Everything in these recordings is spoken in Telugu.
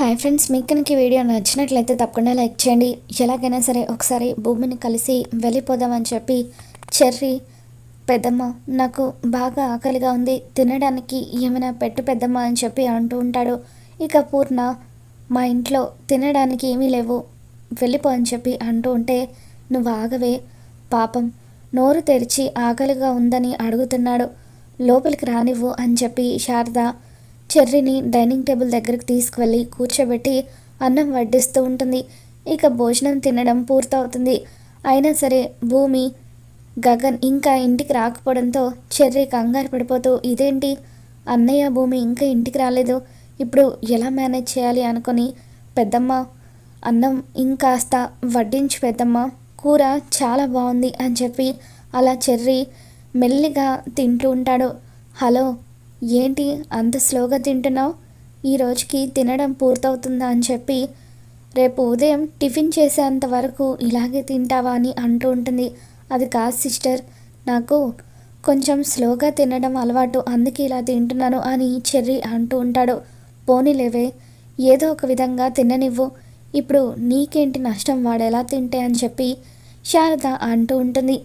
హాయ్ ఫ్రెండ్స్ మీకు కనుక వీడియో నచ్చినట్లయితే తప్పకుండా లైక్ చేయండి. ఎలాగైనా సరే ఒకసారి భూమిని కలిసి వెళ్ళిపోదామని చెప్పి చెర్రీ పెద్దమ్మ నాకు బాగా ఆకలిగా ఉంది. తినడానికి ఏమైనా పెట్టు పెద్దమ్మ అని చెప్పి అంటూ ఉంటాడు. ఇక పూర్ణ మా ఇంట్లో తినడానికి ఏమీ లేవు. వెళ్ళిపో అని చెప్పి అంటూ ఉంటే నువ్వు ఆగవే. పాపం నోరు తెరిచి ఆకలిగా ఉందని అడుగుతున్నాడు. లోపలికి రానివ్వు అని చెప్పి శారద చెర్రీని డైనింగ్ టేబుల్ దగ్గరకు తీసుకువెళ్ళి కూర్చోబెట్టి అన్నం వడ్డిస్తూ ఉంటుంది. ఇక భోజనం తినడం పూర్తవుతుంది. అయినా సరే భూమి గగన్ ఇంకా ఇంటికి రాకపోవడంతో చెర్రీ కంగారు పడిపోతూ ఇదేంటి? అన్నయ్య భూమి ఇంకా ఇంటికి రాలేదు. ఇప్పుడు ఎలా మేనేజ్ చేయాలి? అనుకొని పెద్దమ్మ అన్నం ఇంకాస్త వడ్డించి పెద్దమ్మ. కూర చాలా బాగుంది అని చెప్పి అలా చెర్రీ మెల్లిగా తింటూ ఉంటాడు. హలో ఏంటి అంత స్లోగా తింటున్నావు? ఈ రోజుకి తినడం పూర్తవుతుందా అని చెప్పి రేపు ఉదయం టిఫిన్ చేసేంత వరకు ఇలాగే తింటావా అని అంటూ ఉంటుంది. అది కాదు సిస్టర్ నాకు కొంచెం స్లోగా తినడం అలవాటు అందుకే ఇలా తింటున్నాను అని చెర్రీ అంటూ ఉంటాడు. పోనీలేవే ఏదో ఒక విధంగా తిననివ్వు. ఇప్పుడు నీకేంటి నష్టం? వాడెలా తింటే అని చెప్పి శారద అంటూ ఉంటుంది.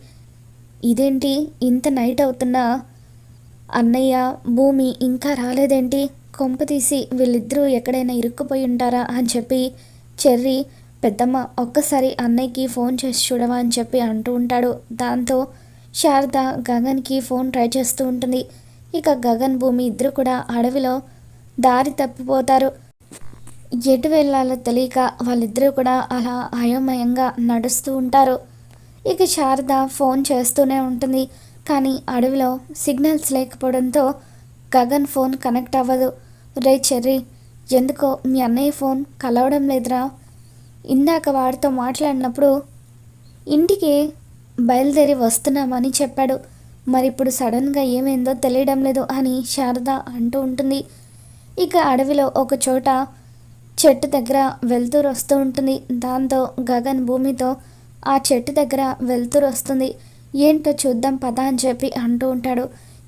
ఇదేంటి ఇంత నైట్ అవుతున్నా? అన్నయ్య భూమి ఇంకా రాలేదేంటి? కొంపతీసి వీళ్ళిద్దరూ ఎక్కడైనా ఇరుక్కుపోయి ఉంటారా అని చెప్పి చెర్రీ పెద్దమ్మ ఒక్కసారి అన్నయ్యకి ఫోన్ చేసి చూడవా అని చెప్పి అంటూ ఉంటాడు. దాంతో శారద గగన్కి ఫోన్ ట్రై చేస్తూ ఉంటుంది. ఇక గగన్ భూమి ఇద్దరు కూడా అడవిలో దారి తప్పిపోతారు. ఎటు వెళ్ళాలో తెలియక వాళ్ళిద్దరూ కూడా అలా అయోమయంగా నడుస్తూ ఉంటారు. ఇక శారద ఫోన్ చేస్తూనే ఉంటుంది. కానీ అడవిలో సిగ్నల్స్ లేకపోవడంతో గగన్ ఫోన్ కనెక్ట్ అవ్వదు. రే చెర్రీ ఎందుకో మీ అన్నయ్య ఫోన్ కలవడం లేదురా. ఇందాక వాడితో మాట్లాడినప్పుడు ఇంటికి బయలుదేరి వస్తున్నామని చెప్పాడు. మరి ఇప్పుడు సడన్గా ఏమైందో తెలియడం లేదు అని శారద అంటూ ఉంటుంది. ఇక అడవిలో ఒక చోట చెట్టు దగ్గర వెలుతురు వస్తూ ఉంటుంది. దాంతో గగన్ భూమితో ఆ చెట్టు దగ్గర వెలుతురు వస్తుంది. ఏంటో చూద్దాం పద అని చెప్పి అంటూ ఉంటాడు.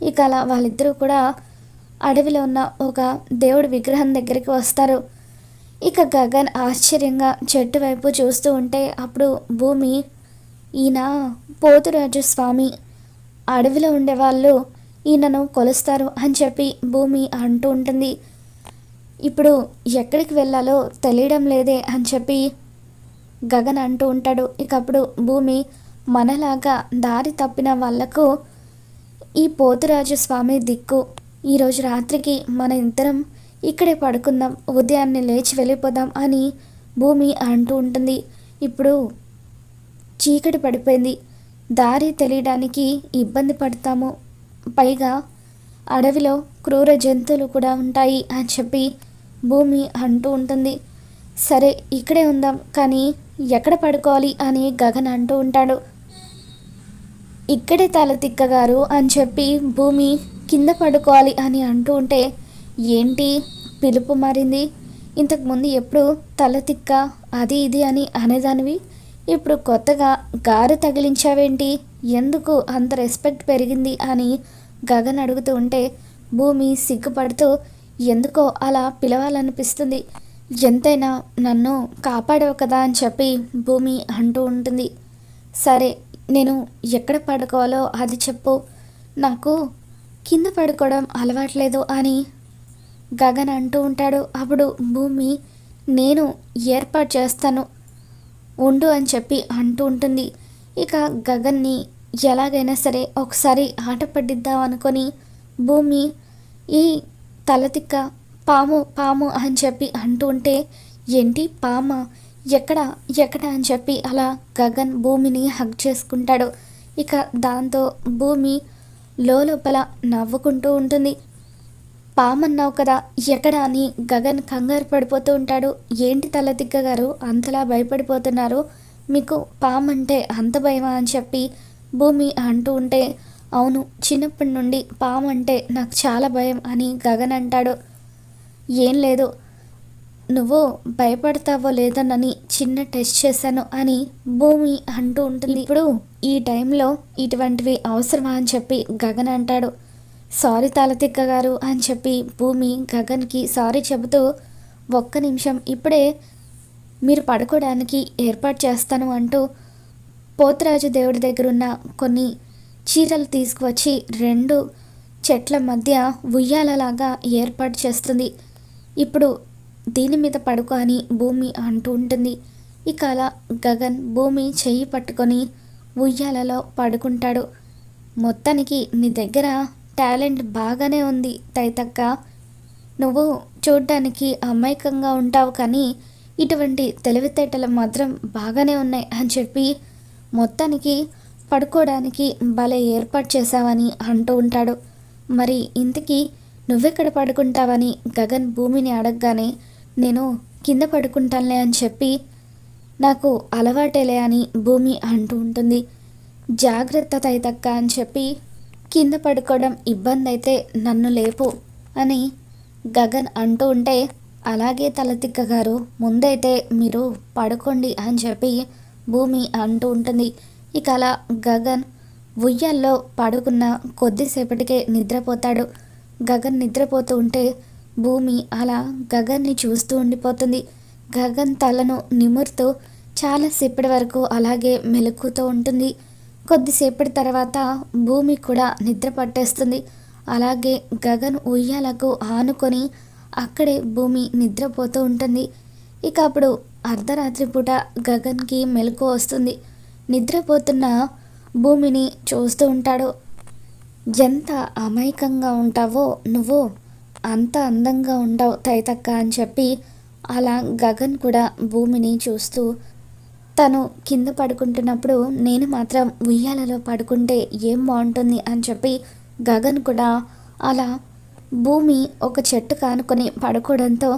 ఇక అలా వాళ్ళిద్దరూ కూడా అడవిలో ఉన్న ఒక దేవుడి విగ్రహం దగ్గరికి వస్తారు. ఇక గగన్ ఆశ్చర్యంగా చెట్టు వైపు చూస్తూ ఉంటే అప్పుడు భూమి ఈయన పోతురాజు స్వామి అడవిలో ఉండేవాళ్ళు ఈయనను కొలుస్తారు అని చెప్పి భూమి అంటూ ఉంటుంది. ఇప్పుడు ఎక్కడికి వెళ్ళాలో తెలియడం లేదే అని చెప్పి గగన్ అంటూ ఉంటాడు. ఇకప్పుడు భూమి మనలాగా దారి తప్పిన వాళ్ళకు ఈ పోతురాజు స్వామి దిక్కు ఈరోజు రాత్రికి మన ఇద్దరం ఇక్కడే పడుకుందాం ఉదయాన్నే లేచి వెళ్ళిపోదాం అని భూమి అంటూ ఉంటుంది. ఇప్పుడు చీకటి పడిపోయింది. దారి తెలియడానికి ఇబ్బంది పడతాము. పైగా అడవిలో క్రూర జంతువులు కూడా ఉంటాయి అని చెప్పి భూమి అంటూ ఉంటుంది. సరే ఇక్కడే ఉందాం కానీ ఎక్కడ పడుకోవాలి అని గగన్ అంటూ ఉంటాడు. ఇక్కడే తల తిక్కగారు అని చెప్పి భూమి కింద పడుకోవాలి అని అంటూ ఉంటే ఏంటి? పిలుపు మారింది. ఇంతకుముందు ఎప్పుడు తల తిక్క అది ఇది అని అనేదానివి? ఇప్పుడు కొత్తగా గారు తగిలించావేంటి? ఎందుకు అంత రెస్పెక్ట్ పెరిగింది? అని గగన్ అడుగుతూ ఉంటే భూమి సిగ్గుపడుతూ ఎందుకో అలా పిలవాలనిపిస్తుంది. ఎంతైనా నన్ను కాపాడవు కదా అని చెప్పి భూమి అంటూ ఉంటుంది. సరే నేను ఎక్కడ పడుకోవాలో అది చెప్పు. నాకు కింద పడుకోవడం అలవాట్లేదు అని గగన్ అంటూ ఉంటాడు. అప్పుడు భూమి నేను ఏర్పాటు చేస్తాను ఉండు అని చెప్పి అంటూ ఉంటుంది. ఇక గగన్ని ఎలాగైనా సరే ఒకసారి ఆట పట్టిద్దాం అనుకొని భూమి ఈ తలతిక్క పాము పాము అని చెప్పి అంటూ ఉంటే ఏంటి పామ? ఎక్కడ ఎక్కడ అని చెప్పి అలా గగన్ భూమిని హగ్ చేసుకుంటాడు. ఇక దాంతో భూమి లోపల నవ్వుకుంటూ ఉంటుంది. పామన్నావు కదా ఎక్కడ అని గగన్ కంగారు పడిపోతూ ఉంటాడు. ఏంటి తలదిగ్గ గారు అంతలా భయపడిపోతున్నారు? మీకు పామంటే అంత భయమా అని చెప్పి భూమి అంటూ ఉంటే అవును చిన్నప్పటి నుండి పామంటే నాకు చాలా భయం అని గగన్ అంటాడు. ఏం లేదు నువ్వు భయపడతావో లేదనని చిన్న టెస్ట్ చేశాను అని భూమి అంటూ ఉంటుంది. ఇప్పుడు ఈ టైంలో ఇటువంటివి అవసరమా అని చెప్పి గగన్ అంటాడు. సారీ తాళతిక్క గారు అని చెప్పి భూమి గగన్కి సారీ చెబుతూ ఒక్క నిమిషం ఇప్పుడే మీరు పడుకోవడానికి ఏర్పాటు చేస్తాను అంటూ పోతరాజు దేవుడి దగ్గర ఉన్న కొన్ని చీరలు తీసుకువచ్చి రెండు చెట్ల మధ్య ఉయ్యాలలాగా ఏర్పాటు చేస్తుంది. ఇప్పుడు దీని మీద పడుకో అని భూమి అంటూ ఉంటుంది. ఇక అలా గగన్ భూమి చెయ్యి పట్టుకొని ఉయ్యాలలో పడుకుంటాడు. మొత్తానికి నీ దగ్గర టాలెంట్ బాగానే ఉంది తైతక్క. నువ్వు చూడ్డానికి అమాయకంగా ఉంటావు కానీ ఇటువంటి తెలివితేటలు మాత్రం బాగానే ఉన్నాయి అని చెప్పి మొత్తానికి పడుకోవడానికి భలే ఏర్పాటు చేశావని అంటూ ఉంటాడు. మరి ఇంతకీ నువ్వెక్కడ పడుకుంటావని గగన్ భూమిని అడగగానే నేను కింద పడుకుంటానులే అని చెప్పి నాకు అలవాటేలే అని భూమి అంటూ ఉంటుంది. జాగ్రత్త తైతక్క అని చెప్పి కింద పడుకోవడం ఇబ్బంది అయితే నన్ను లేపు అని గగన్ అంటూ ఉంటే అలాగే తలతిక్క గారు ముందైతే మీరు పడుకోండి అని చెప్పి భూమి అంటూ ఉంటుంది. ఇక అలా గగన్ ఉయ్యాల్లో పడుకున్న కొద్దిసేపటికే నిద్రపోతాడు. గగన్ నిద్రపోతూ ఉంటే భూమి అలా గగన్ని చూస్తూ ఉండిపోతుంది. గగన్ తలను నిమురుతూ చాలాసేపటి వరకు అలాగే మెలుకుతూ ఉంటుంది. కొద్దిసేపటి తర్వాత భూమి కూడా నిద్ర పట్టేస్తుంది. అలాగే గగన్ ఉయ్యాలకు ఆనుకొని అక్కడే భూమి నిద్రపోతూ ఉంటుంది. ఇక అప్పుడు అర్ధరాత్రి పూట గగన్కి మెలకు వస్తుంది. నిద్రపోతున్న భూమిని చూస్తూ ఉంటాడు. ఎంత అమాయకంగా ఉంటావో నువ్వు? అంత అందంగా ఉండవు తైతక్క అని చెప్పి అలా గగన్ కూడా భూమిని చూస్తూ తను కింద పడుకుంటున్నప్పుడు నేను మాత్రం ఉయ్యాలలో పడుకుంటే ఏం బాగుంటుంది అని చెప్పి గగన్ కూడా అలా భూమి ఒక చెట్టు కానుకొని పడుకోవడంతో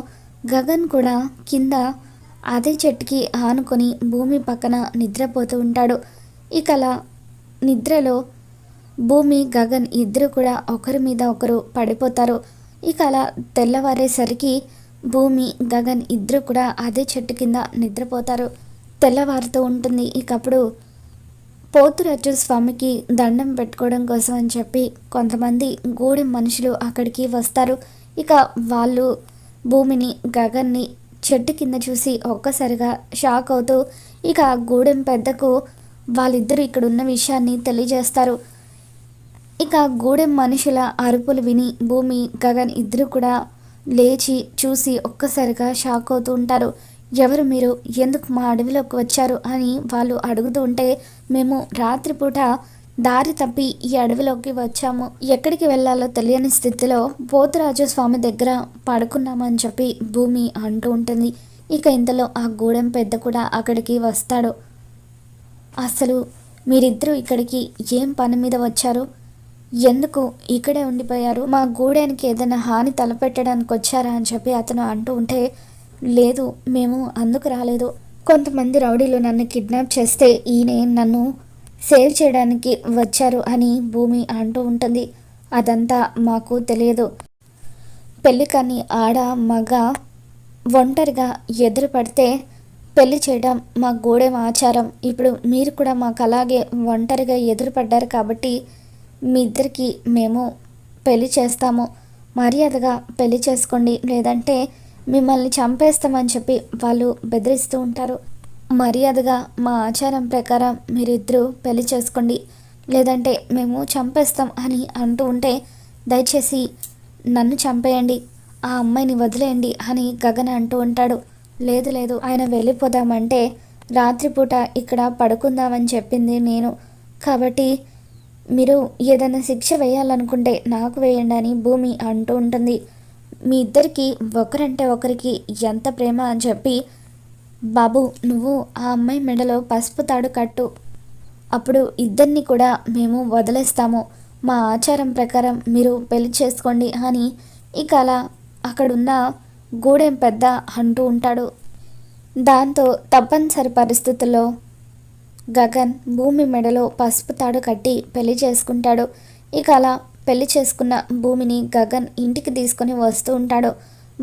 గగన్ కూడా కింద అదే చెట్టుకి ఆనుకొని భూమి పక్కన నిద్రపోతూ ఉంటాడు. ఇక అలా నిద్రలో భూమి గగన్ ఇద్దరు కూడా ఒకరి మీద ఒకరు పడిపోతారు. ఇక అలా తెల్లవారేసరికి భూమి గగన్ ఇద్దరు కూడా అదే చెట్టు కింద నిద్రపోతారు. తెల్లవారుతూ ఉంటుంది. ఇకప్పుడు పోతురాజు స్వామికి దండం పెట్టుకోవడం కోసం అని చెప్పి కొంతమంది గూడెం మనుషులు అక్కడికి వస్తారు. ఇక వాళ్ళు భూమిని గగన్ని చెట్టు కింద చూసి ఒక్కసారిగా షాక్ అవుతూ ఇక గూడెం పెద్దకు వాళ్ళిద్దరూ ఇక్కడ ఉన్న విషయాన్ని తెలియజేస్తారు. ఇక గూడెం మనుషుల అరుపులు విని భూమి గగన్ ఇద్దరు కూడా లేచి చూసి ఒక్కసారిగా షాక్ అవుతూ ఉంటారు. ఎవరు మీరు? ఎందుకు మా అడవిలోకి వచ్చారు? అని వాళ్ళు అడుగుతూ ఉంటే మేము రాత్రిపూట దారి తప్పి ఈ అడవిలోకి వచ్చాము. ఎక్కడికి వెళ్ళాలో తెలియని స్థితిలో పోతురాజు స్వామి దగ్గర పడుకున్నామని చెప్పి భూమి అంటూ ఉంటుంది. ఇక ఇంతలో ఆ గూడెం పెద్ద కూడా అక్కడికి వస్తాడు. అసలు మీరిద్దరూ ఇక్కడికి ఏం పని మీద వచ్చారు? ఎందుకు ఇక్కడే ఉండిపోయారు? మా గూడానికి ఏదైనా హాని తలపెట్టడానికి వచ్చారా అని చెప్పి అతను అంటూ ఉంటే లేదు మేము అందుకు రాలేదు. కొంతమంది రౌడీలు నన్ను కిడ్నాప్ చేస్తే ఈయన నన్ను సేవ్ చేయడానికి వచ్చారు అని భూమి అంటూ ఉంటుంది. అదంతా మాకు తెలియదు. పెళ్ళి కానీ ఆడ మగ ఒంటరిగా ఎదురు పడితే పెళ్ళి చేయడం మా గూడెం ఆచారం. ఇప్పుడు మీరు కూడా మాకు అలాగే ఒంటరిగా ఎదురుపడ్డారు కాబట్టి మీ ఇద్దరికి మేము పెళ్ళి చేస్తాము. మర్యాదగా పెళ్ళి చేసుకోండి. లేదంటే మిమ్మల్ని చంపేస్తామని చెప్పి వాళ్ళు బెదిరిస్తూ ఉంటారు. మర్యాదగా మా ఆచారం ప్రకారం మీరిద్దరూ పెళ్ళి చేసుకోండి. లేదంటే మేము చంపేస్తాం అని అంటూ ఉంటే దయచేసి నన్ను చంపేయండి. ఆ అమ్మాయిని వదిలేయండి అని గగన అంటూ ఉంటాడు. లేదు లేదు ఆయన వెళ్ళిపోదామంటే రాత్రిపూట ఇక్కడ పడుకుందామని చెప్పింది నేను. కాబట్టి మీరు ఏదైనా శిక్ష వేయాలనుకుంటే నాకు వేయండి అని భూమి అంటూ ఉంటుంది. మీ ఇద్దరికి ఒకరంటే ఒకరికి ఎంత ప్రేమ అని చెప్పి బాబు నువ్వు ఆ అమ్మాయి మెడలో పసుపు తాడు కట్టు. అప్పుడు ఇద్దరిని కూడా మేము వదిలేస్తాము. మా ఆచారం ప్రకారం మీరు పెళ్ళి చేసుకోండి అని ఇక అలా అక్కడున్న గూడెం పెద్ద అంటూ ఉంటాడు. దాంతో తప్పనిసరి పరిస్థితుల్లో గగన్ భూమి మెడలో పసుపు తాడు కట్టి పెళ్ళి చేసుకుంటాడు. ఇక అలా పెళ్ళి చేసుకున్న భూమిని గగన్ ఇంటికి తీసుకొని వస్తూ ఉంటాడు.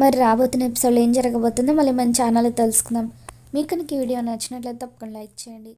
మరి రాబోతున్న ఎపిసోడ్లో ఏం జరగబోతుందో మళ్ళీ మన ఛానల్ తెలుసుకుందాం. మీకు కనుక ఈ వీడియో నచ్చినట్లయితే తప్పకుండా లైక్ చేయండి.